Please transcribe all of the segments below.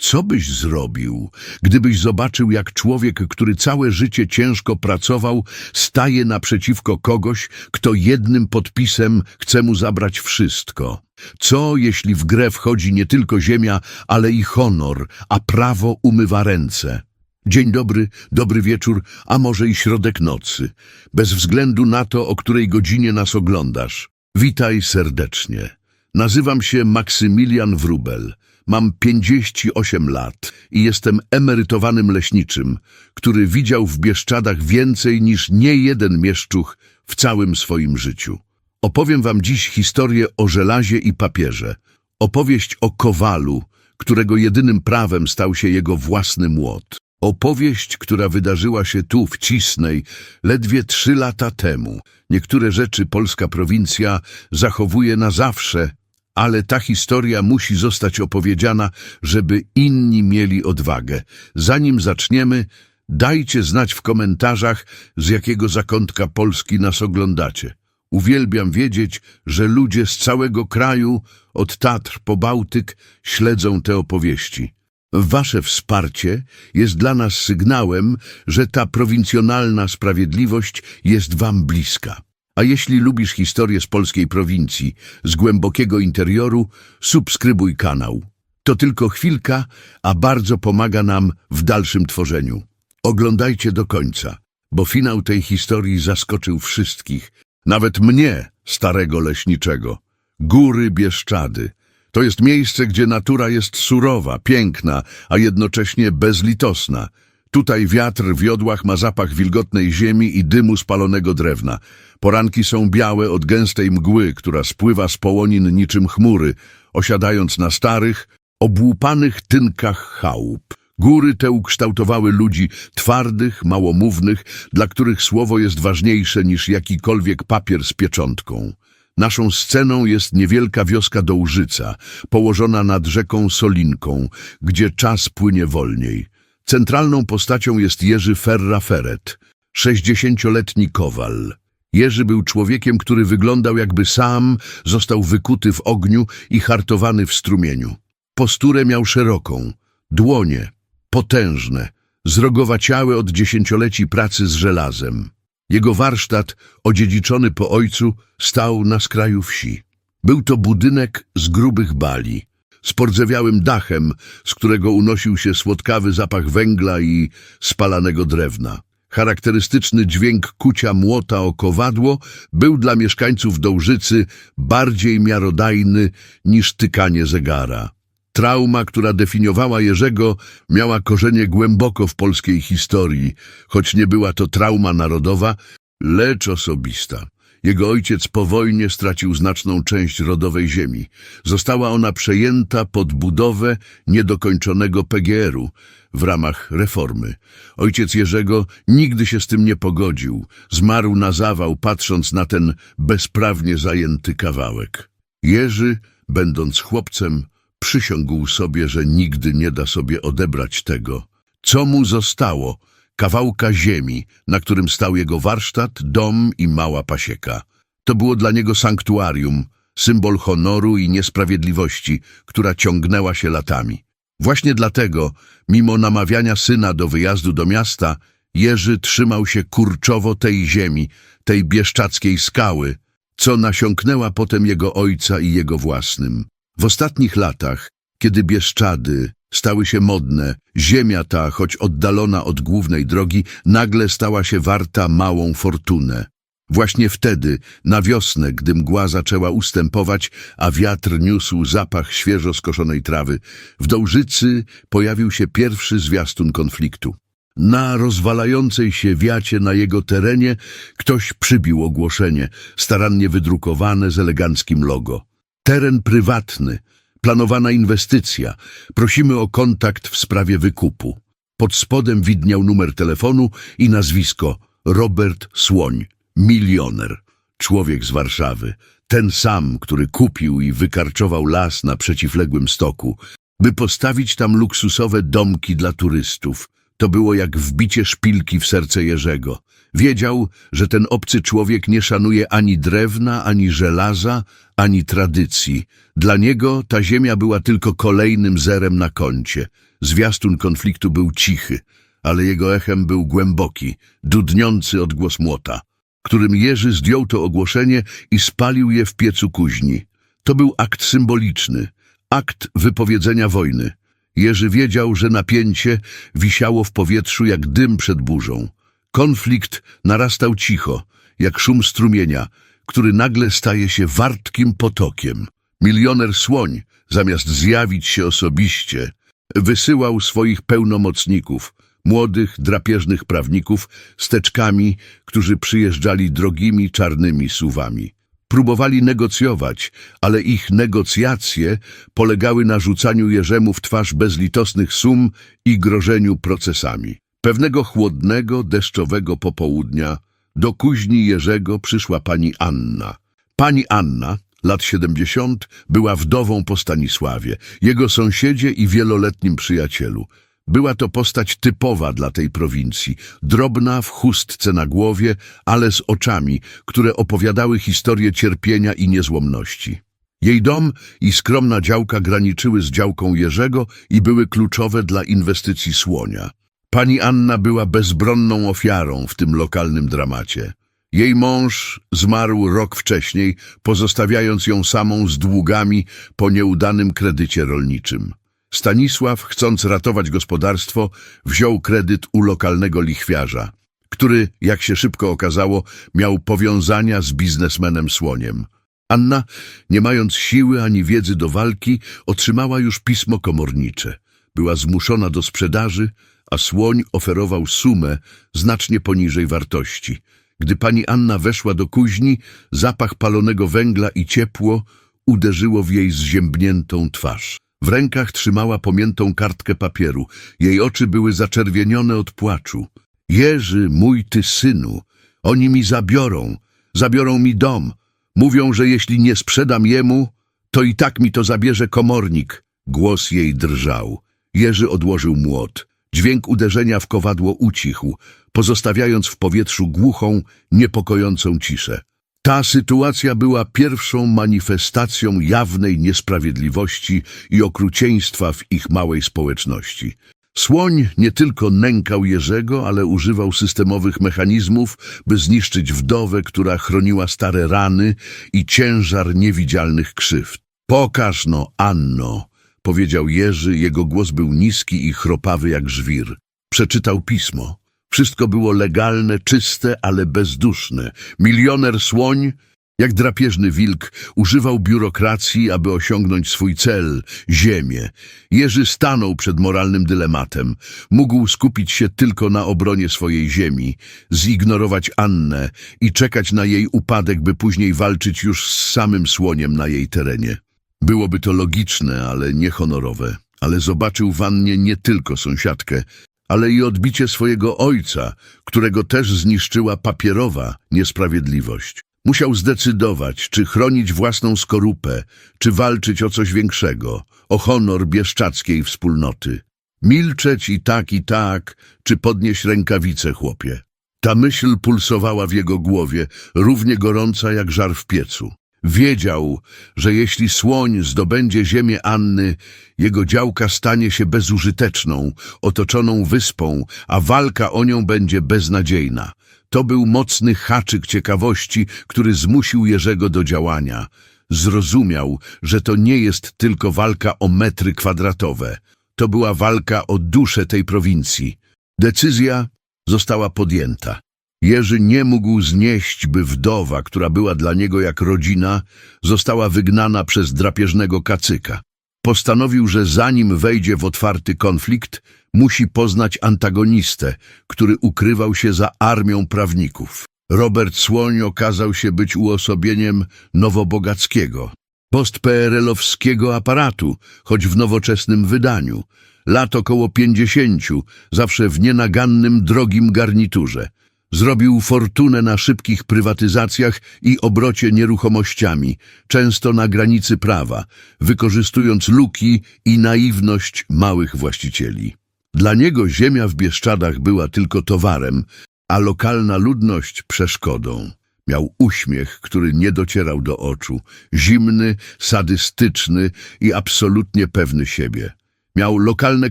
Co byś zrobił, gdybyś zobaczył, jak człowiek, który całe życie ciężko pracował, staje naprzeciwko kogoś, kto jednym podpisem chce mu zabrać wszystko? Co, jeśli w grę wchodzi nie tylko ziemia, ale i honor, a prawo umywa ręce? Dzień dobry, dobry wieczór, a może i środek nocy. Bez względu na to, o której godzinie nas oglądasz. Witaj serdecznie. Nazywam się Maksymilian Wrubel. Mam 58 lat i jestem emerytowanym leśniczym, który widział w Bieszczadach więcej niż nie jeden mieszczuch w całym swoim życiu. Opowiem wam dziś historię o żelazie i papierze. Opowieść o kowalu, którego jedynym prawem stał się jego własny młot. Opowieść, która wydarzyła się tu, w Cisnej, ledwie trzy lata temu. Niektóre rzeczy polska prowincja zachowuje na zawsze, ale ta historia musi zostać opowiedziana, żeby inni mieli odwagę. Zanim zaczniemy, dajcie znać w komentarzach, z jakiego zakątka Polski nas oglądacie. Uwielbiam wiedzieć, że ludzie z całego kraju, od Tatr po Bałtyk, śledzą te opowieści. Wasze wsparcie jest dla nas sygnałem, że ta prowincjonalna sprawiedliwość jest wam bliska. A jeśli lubisz historię z polskiej prowincji, z głębokiego interioru, subskrybuj kanał. To tylko chwilka, a bardzo pomaga nam w dalszym tworzeniu. Oglądajcie do końca, bo finał tej historii zaskoczył wszystkich, nawet mnie, starego leśniczego. Góry Bieszczady. To jest miejsce, gdzie natura jest surowa, piękna, a jednocześnie bezlitosna. Tutaj wiatr w jodłach ma zapach wilgotnej ziemi i dymu spalonego drewna. Poranki są białe od gęstej mgły, która spływa z połonin niczym chmury, osiadając na starych, obłupanych tynkach chałup. Góry te ukształtowały ludzi twardych, małomównych, dla których słowo jest ważniejsze niż jakikolwiek papier z pieczątką. Naszą sceną jest niewielka wioska Dołżyca, położona nad rzeką Solinką, gdzie czas płynie wolniej. Centralną postacią jest Jerzy Ferra Feret, sześćdziesięcioletni kowal. Jerzy był człowiekiem, który wyglądał jakby sam został wykuty w ogniu i hartowany w strumieniu. Posturę miał szeroką, dłonie, potężne, zrogowaciałe od dziesięcioleci pracy z żelazem. Jego warsztat, odziedziczony po ojcu, stał na skraju wsi. Był to budynek z grubych bali, z pordzewiałym dachem, z którego unosił się słodkawy zapach węgla i spalanego drewna. Charakterystyczny dźwięk kucia młota o kowadło był dla mieszkańców Dołżycy bardziej miarodajny niż tykanie zegara. Trauma, która definiowała Jerzego, miała korzenie głęboko w polskiej historii, choć nie była to trauma narodowa, lecz osobista. Jego ojciec po wojnie stracił znaczną część rodowej ziemi. Została ona przejęta pod budowę niedokończonego PGR-u w ramach reformy. Ojciec Jerzego nigdy się z tym nie pogodził. Zmarł na zawał, patrząc na ten bezprawnie zajęty kawałek. Jerzy, będąc chłopcem, przysiągł sobie, że nigdy nie da sobie odebrać tego, co mu zostało, kawałka ziemi, na którym stał jego warsztat, dom i mała pasieka. To było dla niego sanktuarium, symbol honoru i niesprawiedliwości, która ciągnęła się latami. Właśnie dlatego, mimo namawiania syna do wyjazdu do miasta, Jerzy trzymał się kurczowo tej ziemi, tej bieszczackiej skały, co nasiąknęła potem jego ojca i jego własnym. W ostatnich latach, kiedy Bieszczady stały się modne, ziemia ta, choć oddalona od głównej drogi, nagle stała się warta małą fortunę. Właśnie wtedy, na wiosnę, gdy mgła zaczęła ustępować, a wiatr niósł zapach świeżo skoszonej trawy, w Dołżycy pojawił się pierwszy zwiastun konfliktu. Na rozwalającej się wiacie na jego terenie ktoś przybił ogłoszenie, starannie wydrukowane z eleganckim logo. Teren prywatny, planowana inwestycja. Prosimy o kontakt w sprawie wykupu. Pod spodem widniał numer telefonu i nazwisko Robert Słoń, milioner, człowiek z Warszawy. Ten sam, który kupił i wykarczował las na przeciwległym stoku, by postawić tam luksusowe domki dla turystów. To było jak wbicie szpilki w serce Jerzego. Wiedział, że ten obcy człowiek nie szanuje ani drewna, ani żelaza, ani tradycji. Dla niego ta ziemia była tylko kolejnym zerem na koncie. Zwiastun konfliktu był cichy, ale jego echem był głęboki, dudniący odgłos młota, którym Jerzy zdjął to ogłoszenie i spalił je w piecu kuźni. To był akt symboliczny, akt wypowiedzenia wojny. Jerzy wiedział, że napięcie wisiało w powietrzu jak dym przed burzą. Konflikt narastał cicho, jak szum strumienia, który nagle staje się wartkim potokiem. Milioner słoń, zamiast zjawić się osobiście, wysyłał swoich pełnomocników, młodych, drapieżnych prawników z teczkami, którzy przyjeżdżali drogimi, czarnymi suwami. Próbowali negocjować, ale ich negocjacje polegały na rzucaniu Jerzemu w twarz bezlitosnych sum i grożeniu procesami. Pewnego chłodnego, deszczowego popołudnia do kuźni Jerzego przyszła pani Anna. Pani Anna, lat 70, była wdową po Stanisławie, jego sąsiedzie i wieloletnim przyjacielu. Była to postać typowa dla tej prowincji, drobna w chustce na głowie, ale z oczami, które opowiadały historię cierpienia i niezłomności. Jej dom i skromna działka graniczyły z działką Jerzego i były kluczowe dla inwestycji słonia. Pani Anna była bezbronną ofiarą w tym lokalnym dramacie. Jej mąż zmarł rok wcześniej, pozostawiając ją samą z długami po nieudanym kredycie rolniczym. Stanisław, chcąc ratować gospodarstwo, wziął kredyt u lokalnego lichwiarza, który, jak się szybko okazało, miał powiązania z biznesmenem Słoniem. Anna, nie mając siły ani wiedzy do walki, otrzymała już pismo komornicze. Była zmuszona do sprzedaży, a Słoń oferował sumę znacznie poniżej wartości. Gdy pani Anna weszła do kuźni, zapach palonego węgla i ciepło uderzyło w jej zziębniętą twarz. W rękach trzymała pomiętą kartkę papieru. Jej oczy były zaczerwienione od płaczu. Jerzy, mój ty synu, oni mi zabiorą, zabiorą mi dom. Mówią, że jeśli nie sprzedam jemu, to i tak mi to zabierze komornik. Głos jej drżał. Jerzy odłożył młot. Dźwięk uderzenia w kowadło ucichł, pozostawiając w powietrzu głuchą, niepokojącą ciszę. Ta sytuacja była pierwszą manifestacją jawnej niesprawiedliwości i okrucieństwa w ich małej społeczności. Słoń nie tylko nękał Jerzego, ale używał systemowych mechanizmów, by zniszczyć wdowę, która chroniła stare rany i ciężar niewidzialnych krzywd. Pokaż no, Anno, powiedział Jerzy, jego głos był niski i chropawy jak żwir. Przeczytał pismo. Wszystko było legalne, czyste, ale bezduszne. Milioner słoń, jak drapieżny wilk, używał biurokracji, aby osiągnąć swój cel ziemię. Jerzy stanął przed moralnym dylematem. Mógł skupić się tylko na obronie swojej ziemi, zignorować Annę i czekać na jej upadek, by później walczyć już z samym słoniem na jej terenie. Byłoby to logiczne, ale niehonorowe. Ale zobaczył w Annie nie tylko sąsiadkę, ale i odbicie swojego ojca, którego też zniszczyła papierowa niesprawiedliwość. Musiał zdecydować, czy chronić własną skorupę, czy walczyć o coś większego, o honor bieszczackiej wspólnoty. Milczeć i tak, i tak, czy podnieść rękawice, chłopie. Ta myśl pulsowała w jego głowie, równie gorąca jak żar w piecu. Wiedział, że jeśli słoń zdobędzie ziemię Anny, jego działka stanie się bezużyteczną, otoczoną wyspą, a walka o nią będzie beznadziejna. To był mocny haczyk ciekawości, który zmusił Jerzego do działania. Zrozumiał, że to nie jest tylko walka o metry kwadratowe. To była walka o duszę tej prowincji. Decyzja została podjęta. Jerzy nie mógł znieść, by wdowa, która była dla niego jak rodzina, została wygnana przez drapieżnego kacyka. Postanowił, że zanim wejdzie w otwarty konflikt, musi poznać antagonistę, który ukrywał się za armią prawników. Robert Słoń okazał się być uosobieniem Nowobogackiego, post-PRL-owskiego aparatu, choć w nowoczesnym wydaniu. Lat około pięćdziesięciu, zawsze w nienagannym, drogim garniturze. Zrobił fortunę na szybkich prywatyzacjach i obrocie nieruchomościami, często na granicy prawa, wykorzystując luki i naiwność małych właścicieli. Dla niego ziemia w Bieszczadach była tylko towarem, a lokalna ludność przeszkodą. Miał uśmiech, który nie docierał do oczu, zimny, sadystyczny i absolutnie pewny siebie. Miał lokalne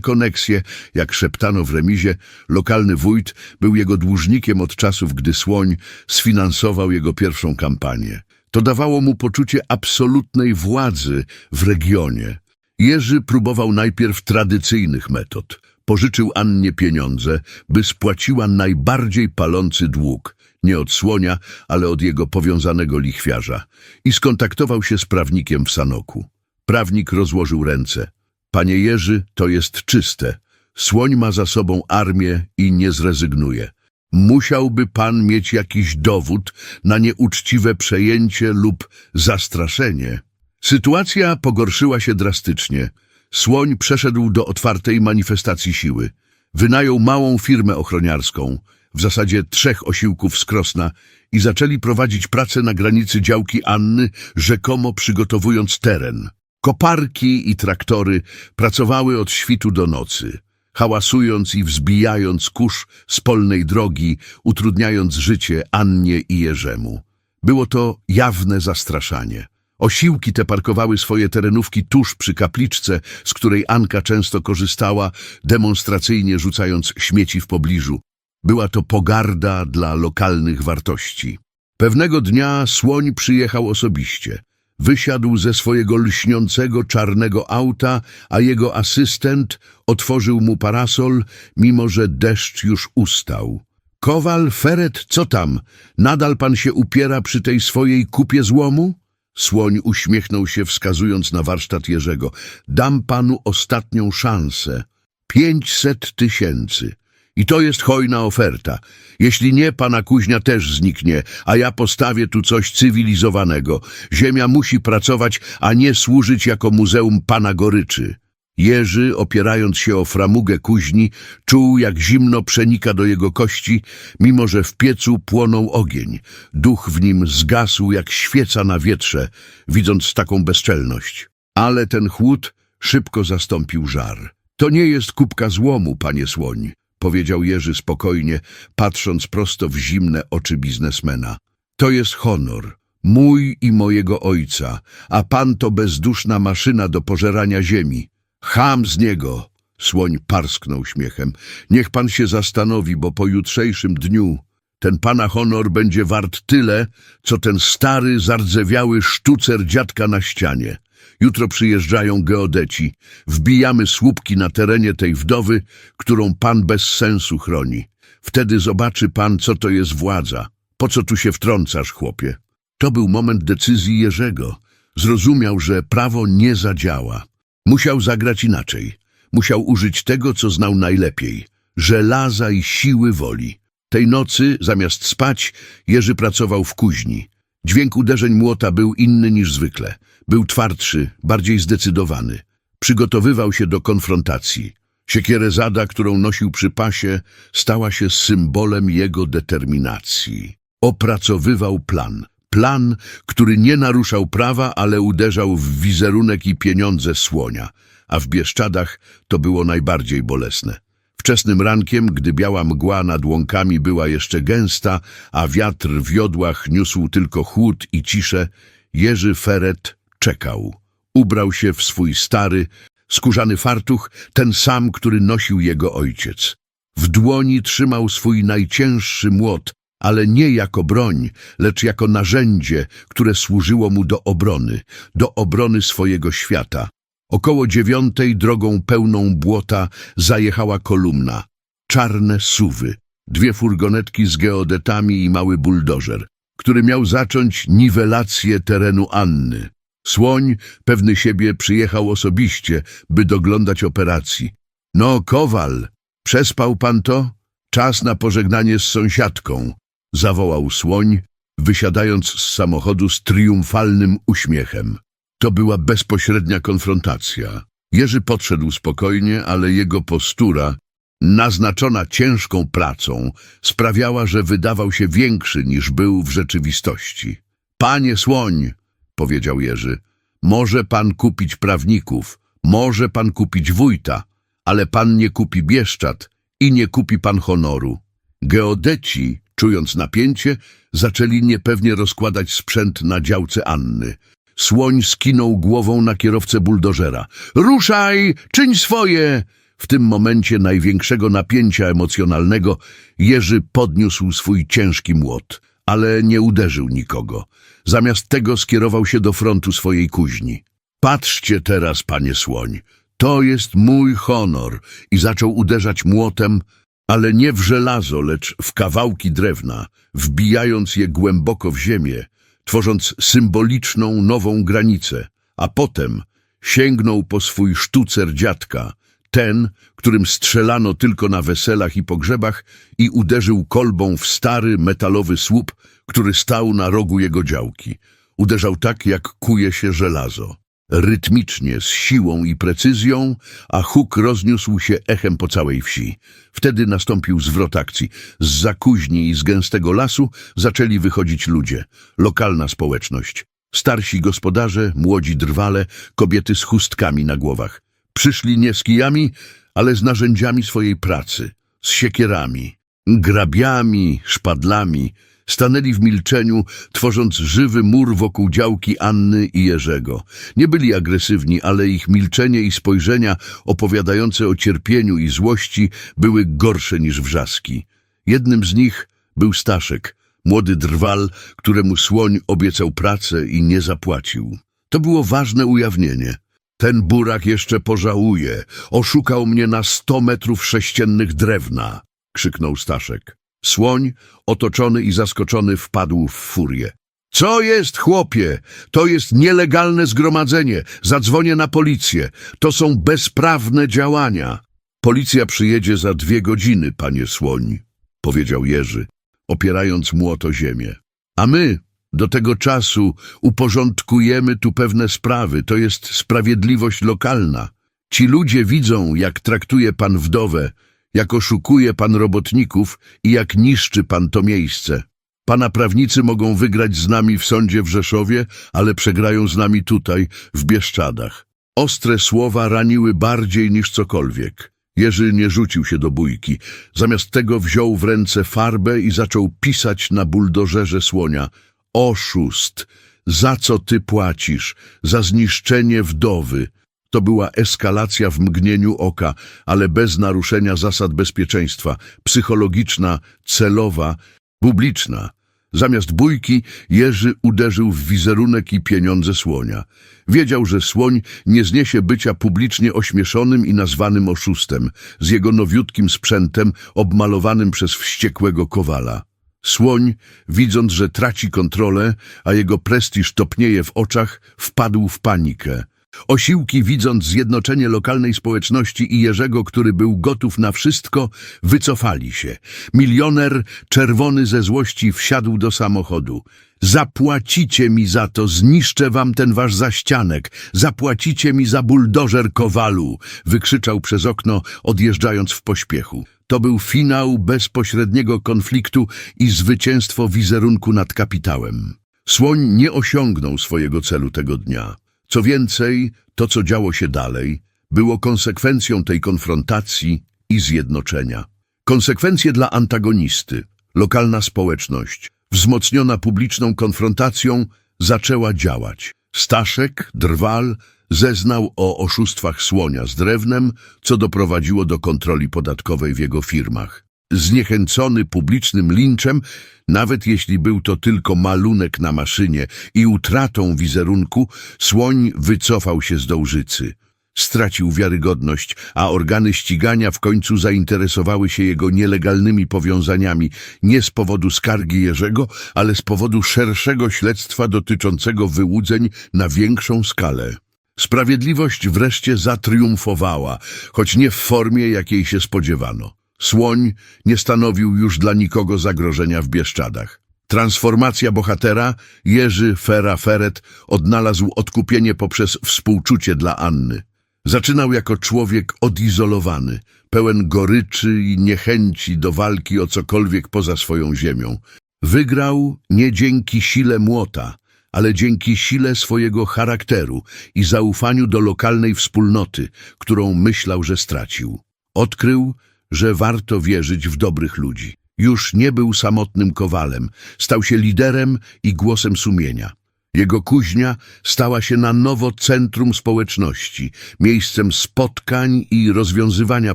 koneksje, jak szeptano w remizie, lokalny wójt był jego dłużnikiem od czasów, gdy Słoń sfinansował jego pierwszą kampanię. To dawało mu poczucie absolutnej władzy w regionie. Jerzy próbował najpierw tradycyjnych metod. Pożyczył Annie pieniądze, by spłaciła najbardziej palący dług, nie od Słonia, ale od jego powiązanego lichwiarza, i skontaktował się z prawnikiem w Sanoku. Prawnik rozłożył ręce. Panie Jerzy, to jest czyste. Słoń ma za sobą armię i nie zrezygnuje. Musiałby pan mieć jakiś dowód na nieuczciwe przejęcie lub zastraszenie. Sytuacja pogorszyła się drastycznie. Słoń przeszedł do otwartej manifestacji siły. Wynajął małą firmę ochroniarską, w zasadzie trzech osiłków z Krosna i zaczęli prowadzić pracę na granicy działki Anny, rzekomo przygotowując teren. Koparki i traktory pracowały od świtu do nocy, hałasując i wzbijając kurz z polnej drogi, utrudniając życie Annie i Jerzemu. Było to jawne zastraszanie. Osiłki te parkowały swoje terenówki tuż przy kapliczce, z której Anka często korzystała, demonstracyjnie rzucając śmieci w pobliżu. Była to pogarda dla lokalnych wartości. Pewnego dnia słoń przyjechał osobiście. Wysiadł ze swojego lśniącego czarnego auta, a jego asystent otworzył mu parasol, mimo że deszcz już ustał. Kowal, Feret, co tam? Nadal pan się upiera przy tej swojej kupie złomu? Słoń uśmiechnął się, wskazując na warsztat Jerzego. Dam panu ostatnią szansę. Pięćset tysięcy. I to jest hojna oferta. Jeśli nie, pana kuźnia też zniknie, a ja postawię tu coś cywilizowanego. Ziemia musi pracować, a nie służyć jako muzeum pana goryczy. Jerzy, opierając się o framugę kuźni, czuł, jak zimno przenika do jego kości, mimo że w piecu płonął ogień. Duch w nim zgasł jak świeca na wietrze, widząc taką bezczelność. Ale ten chłód szybko zastąpił żar. To nie jest kubka złomu, panie słoń, powiedział Jerzy spokojnie, patrząc prosto w zimne oczy biznesmena. To jest honor, mój i mojego ojca, a pan to bezduszna maszyna do pożerania ziemi. Cham z niego! Słoń parsknął śmiechem. Niech pan się zastanowi, bo po jutrzejszym dniu ten pana honor będzie wart tyle, co ten stary, zardzewiały sztucer dziadka na ścianie. Jutro przyjeżdżają geodeci. Wbijamy słupki na terenie tej wdowy, którą pan bez sensu chroni. Wtedy zobaczy pan, co to jest władza. Po co tu się wtrącasz, chłopie? To był moment decyzji Jerzego. Zrozumiał, że prawo nie zadziała. Musiał zagrać inaczej. Musiał użyć tego, co znał najlepiej – żelaza i siły woli. Tej nocy, zamiast spać, Jerzy pracował w kuźni. Dźwięk uderzeń młota był inny niż zwykle. Był twardszy, bardziej zdecydowany. Przygotowywał się do konfrontacji. Siekierezada, którą nosił przy pasie, stała się symbolem jego determinacji. Opracowywał plan. Plan, który nie naruszał prawa, ale uderzał w wizerunek i pieniądze słonia, a w Bieszczadach to było najbardziej bolesne. Wczesnym rankiem, gdy biała mgła nad łąkami była jeszcze gęsta, a wiatr w jodłach niósł tylko chłód i ciszę, Jerzy Feret czekał. Ubrał się w swój stary, skórzany fartuch, ten sam, który nosił jego ojciec. W dłoni trzymał swój najcięższy młot, ale nie jako broń, lecz jako narzędzie, które służyło mu do obrony, do obrony swojego świata. Około dziewiątej drogą pełną błota zajechała kolumna. Czarne suwy, dwie furgonetki z geodetami i mały buldożer, który miał zacząć niwelację terenu Anny. Słoń, pewny siebie, przyjechał osobiście, by doglądać operacji. No, Kowal, przespał pan to? Czas na pożegnanie z sąsiadką, zawołał słoń, wysiadając z samochodu z triumfalnym uśmiechem. To była bezpośrednia konfrontacja. Jerzy podszedł spokojnie, ale jego postura, naznaczona ciężką pracą, sprawiała, że wydawał się większy niż był w rzeczywistości. Panie Słoń, powiedział Jerzy, może pan kupić prawników, może pan kupić wójta, ale pan nie kupi Bieszczad i nie kupi pan honoru. Geodeci Czując napięcie, zaczęli niepewnie rozkładać sprzęt na działce Anny. Słoń skinął głową na kierowcę buldożera. Ruszaj! Czyń swoje! W tym momencie największego napięcia emocjonalnego Jerzy podniósł swój ciężki młot, ale nie uderzył nikogo. Zamiast tego skierował się do frontu swojej kuźni. Patrzcie teraz, panie słoń, to jest mój honor i zaczął uderzać młotem, ale nie w żelazo, lecz w kawałki drewna, wbijając je głęboko w ziemię, tworząc symboliczną nową granicę, a potem sięgnął po swój sztucer dziadka, ten, którym strzelano tylko na weselach i pogrzebach i uderzył kolbą w stary metalowy słup, który stał na rogu jego działki. Uderzał tak, jak kuje się żelazo. Rytmicznie, z siłą i precyzją, a huk rozniósł się echem po całej wsi. Wtedy nastąpił zwrot akcji. Z zakuźni i z gęstego lasu zaczęli wychodzić ludzie. Lokalna społeczność. Starsi gospodarze, młodzi drwale, kobiety z chustkami na głowach. Przyszli nie z kijami, ale z narzędziami swojej pracy. Z siekierami, grabiami, szpadlami. Stanęli w milczeniu, tworząc żywy mur wokół działki Anny i Jerzego. Nie byli agresywni, ale ich milczenie i spojrzenia opowiadające o cierpieniu i złości były gorsze niż wrzaski. Jednym z nich był Staszek, młody drwal, któremu słoń obiecał pracę i nie zapłacił. To było ważne ujawnienie. Ten burak jeszcze pożałuje. Oszukał mnie na sto metrów sześciennych drewna, krzyknął Staszek. Słoń, otoczony i zaskoczony, wpadł w furię. Co jest, chłopie? To jest nielegalne zgromadzenie. Zadzwonię na policję. To są bezprawne działania. Policja przyjedzie za dwie godziny, panie Słoń, powiedział Jerzy, opierając młot o ziemię. A my do tego czasu uporządkujemy tu pewne sprawy. To jest sprawiedliwość lokalna. Ci ludzie widzą, jak traktuje pan wdowę, jak oszukuje pan robotników i jak niszczy pan to miejsce. Pana prawnicy mogą wygrać z nami w sądzie w Rzeszowie, ale przegrają z nami tutaj, w Bieszczadach. Ostre słowa raniły bardziej niż cokolwiek. Jerzy nie rzucił się do bójki. Zamiast tego wziął w ręce farbę i zaczął pisać na buldożerze słonia. Oszust! Za co ty płacisz? Za zniszczenie wdowy. To była eskalacja w mgnieniu oka, ale bez naruszenia zasad bezpieczeństwa, psychologiczna, celowa, publiczna. Zamiast bójki Jerzy uderzył w wizerunek i pieniądze słonia. Wiedział, że słoń nie zniesie bycia publicznie ośmieszonym i nazwanym oszustem, z jego nowiutkim sprzętem obmalowanym przez wściekłego kowala. Słoń, widząc, że traci kontrolę, a jego prestiż topnieje w oczach, wpadł w panikę. Osiłki, widząc zjednoczenie lokalnej społeczności i Jerzego, który był gotów na wszystko, wycofali się. Milioner, czerwony ze złości, wsiadł do samochodu. Zapłacicie mi za to, zniszczę wam ten wasz zaścianek. Zapłacicie mi za buldożer kowalu, wykrzyczał przez okno, odjeżdżając w pośpiechu. To był finał bezpośredniego konfliktu i zwycięstwo wizerunku nad kapitałem. Słoń nie osiągnął swojego celu tego dnia. Co więcej, to co działo się dalej, było konsekwencją tej konfrontacji i zjednoczenia. Konsekwencje dla antagonisty, lokalna społeczność, wzmocniona publiczną konfrontacją, zaczęła działać. Staszek, drwal, zeznał o oszustwach słonia z drewnem, co doprowadziło do kontroli podatkowej w jego firmach. Zniechęcony publicznym linczem, nawet jeśli był to tylko malunek na maszynie i utratą wizerunku, słoń wycofał się z Dołżycy. Stracił wiarygodność, a organy ścigania w końcu zainteresowały się jego nielegalnymi powiązaniami nie z powodu skargi Jerzego, ale z powodu szerszego śledztwa dotyczącego wyłudzeń na większą skalę. Sprawiedliwość wreszcie zatriumfowała, choć nie w formie, jakiej się spodziewano. Słoń nie stanowił już dla nikogo zagrożenia w Bieszczadach. Transformacja bohatera, Jerzy Fera Feret, odnalazł odkupienie poprzez współczucie dla Anny. Zaczynał jako człowiek odizolowany, pełen goryczy i niechęci do walki o cokolwiek poza swoją ziemią. Wygrał nie dzięki sile młota, ale dzięki sile swojego charakteru i zaufaniu do lokalnej wspólnoty, którą myślał, że stracił. Odkrył, że warto wierzyć w dobrych ludzi. Już nie był samotnym kowalem, stał się liderem i głosem sumienia. Jego kuźnia stała się na nowo centrum społeczności, miejscem spotkań i rozwiązywania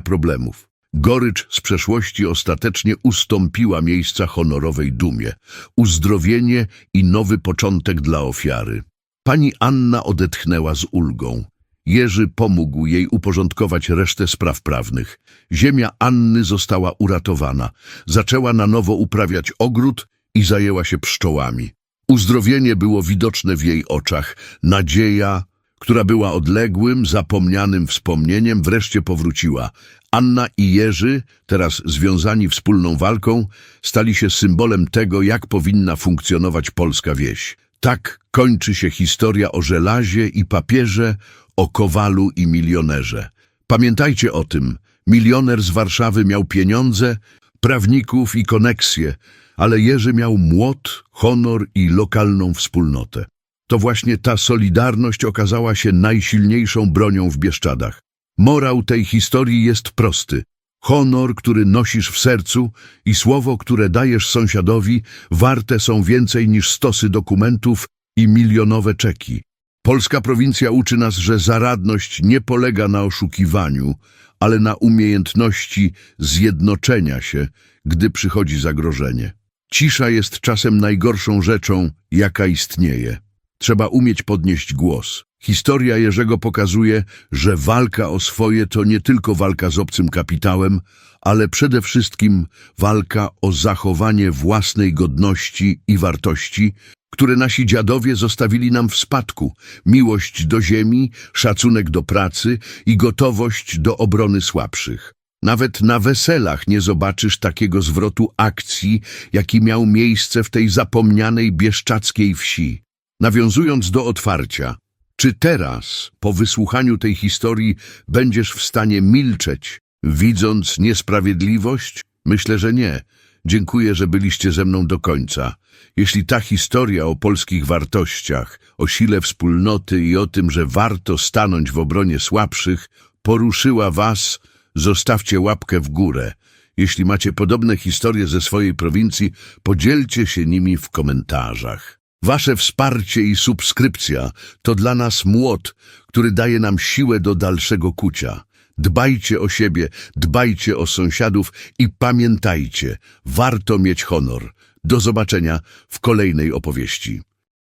problemów. Gorycz z przeszłości ostatecznie ustąpiła miejsca honorowej dumie, uzdrowienie i nowy początek dla ofiary. Pani Anna odetchnęła z ulgą. Jerzy pomógł jej uporządkować resztę spraw prawnych. Ziemia Anny została uratowana. Zaczęła na nowo uprawiać ogród i zajęła się pszczołami. Uzdrowienie było widoczne w jej oczach. Nadzieja, która była odległym, zapomnianym wspomnieniem, wreszcie powróciła. Anna i Jerzy, teraz związani wspólną walką, stali się symbolem tego, jak powinna funkcjonować polska wieś. Tak kończy się historia o żelazie i papierze, o kowalu i milionerze. Pamiętajcie o tym, milioner z Warszawy miał pieniądze, prawników i koneksje, ale Jerzy miał młot, honor i lokalną wspólnotę. To właśnie ta solidarność okazała się najsilniejszą bronią w Bieszczadach. Morał tej historii jest prosty. Honor, który nosisz w sercu i słowo, które dajesz sąsiadowi, warte są więcej niż stosy dokumentów i milionowe czeki. Polska prowincja uczy nas, że zaradność nie polega na oszukiwaniu, ale na umiejętności zjednoczenia się, gdy przychodzi zagrożenie. Cisza jest czasem najgorszą rzeczą, jaka istnieje. Trzeba umieć podnieść głos. Historia Jerzego pokazuje, że walka o swoje to nie tylko walka z obcym kapitałem, ale przede wszystkim walka o zachowanie własnej godności i wartości, które nasi dziadowie zostawili nam w spadku. Miłość do ziemi, szacunek do pracy i gotowość do obrony słabszych. Nawet na weselach nie zobaczysz takiego zwrotu akcji, jaki miał miejsce w tej zapomnianej bieszczackiej wsi. Nawiązując do otwarcia, czy teraz, po wysłuchaniu tej historii, będziesz w stanie milczeć, widząc niesprawiedliwość? Myślę, że nie. Dziękuję, że byliście ze mną do końca. Jeśli ta historia o polskich wartościach, o sile wspólnoty i o tym, że warto stanąć w obronie słabszych, poruszyła was, zostawcie łapkę w górę. Jeśli macie podobne historie ze swojej prowincji, podzielcie się nimi w komentarzach. Wasze wsparcie i subskrypcja to dla nas młot, który daje nam siłę do dalszego kucia. Dbajcie o siebie, dbajcie o sąsiadów i pamiętajcie, warto mieć honor. Do zobaczenia w kolejnej opowieści.